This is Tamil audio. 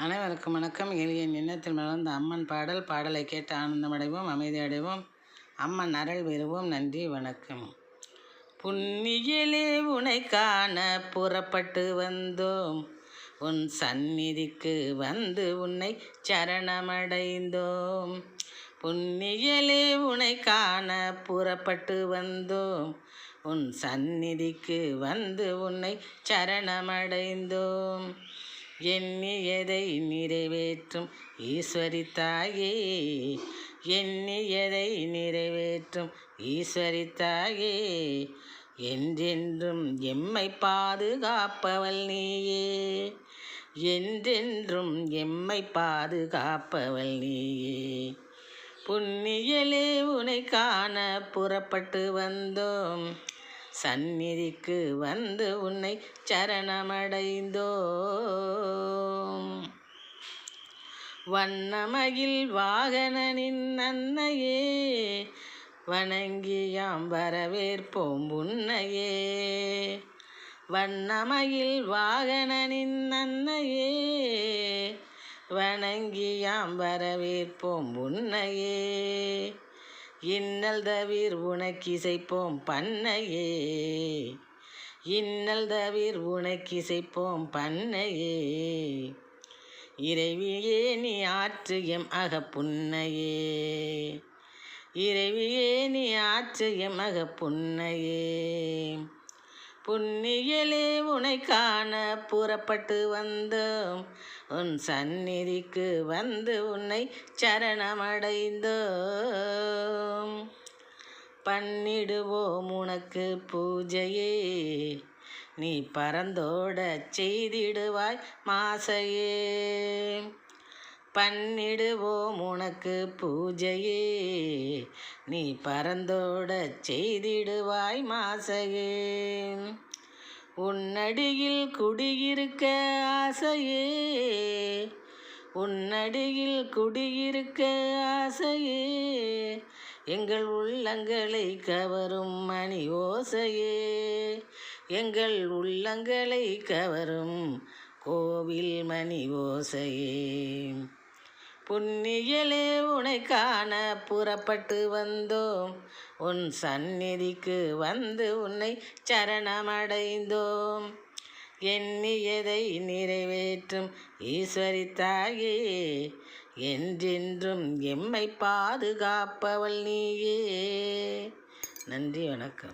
அனைவருக்கும் வணக்கம். எளிய எண்ணத்தில் மலர்ந்த அம்மன் பாடல் பாடலை கேட்டு ஆனந்தமடைவோம் அமைதியடைவோம். அம்மன் அருள் பெறுவோம். நன்றி வணக்கம். புண்ணியிலே உனை காண புறப்பட்டு வந்தோம். உன் சந்நிதிக்கு வந்து உன்னை சரணமடைந்தோம். புண்ணியலே உனை காண புறப்பட்டு வந்தோம். உன் சந்நிதிக்கு வந்து உன்னை சரணமடைந்தோம். எண்ணியதை நிறைவேற்றும்? ஈஸ்வரி தாயே எண்ணியதை நிறைவேற்றும்? ஈஸ்வரி தாயே என்றென்றும் எம்மை பாதுகாப்பவள் நீயே. என்றென்றும் எம்மை பாதுகாப்பவள் நீயே. புண்ணியலே உனை காண புறப்பட்டு வந்தோம். சந்நிதிக்கு வந்து உன்னை சரணமடைந்தோம். வண்ணமகில் வாகனனின் அன்னையே வணங்கியாம் வரவேற்போம் உன்னையே. வண்ணமயில் வாகனனின் அன்னையே வணங்கியாம் வரவேற்போம் உன்னையே. இன்னல் தவிர் உனக்கிசைப்போம் பண்ணையே. இன்னல் தவிர் உனக்கிசைப்போம் பண்ணையே. இறைவியே நீ ஆற்று எம் அக புன்னையே. இறைவியே நீ ஆற்று எம் அக புன்னையே. புண்ணியலே உனை காண புறப்பட்டு வந்தோம். உன் சந்நிதிக்கு வந்து உன்னை சரணமடைந்தோம். பண்ணிடுவோம் உனக்கு பூஜையே. நீ பறந்தோட செய்திடுவாய் மாசையே. பண்ணிடுவோம் உனக்கு பூஜையே. நீ பறந்தோட செய்திடுவாய் மாசையே. உன்னடியில் குடியிருக்க ஆசையே. உன்னடியில் குடியிருக்க ஆசையே. எங்கள் உள்ளங்களை கவரும் மணி ஓசையே. எங்கள் உள்ளங்களை கவரும் கோவில் மணி ஓசையே. புண்ணியலே உனை காண புறப்பட்டு வந்தோம். உன் சந்நிதிக்கு வந்து உன்னை சரணமடைந்தோம். எண்ணியதை நிறைவேற்றும் ஈஸ்வரி தாயே என்றென்றும் எம்மை பாதுகாப்பவள் நீயே. நன்றி வணக்கம்.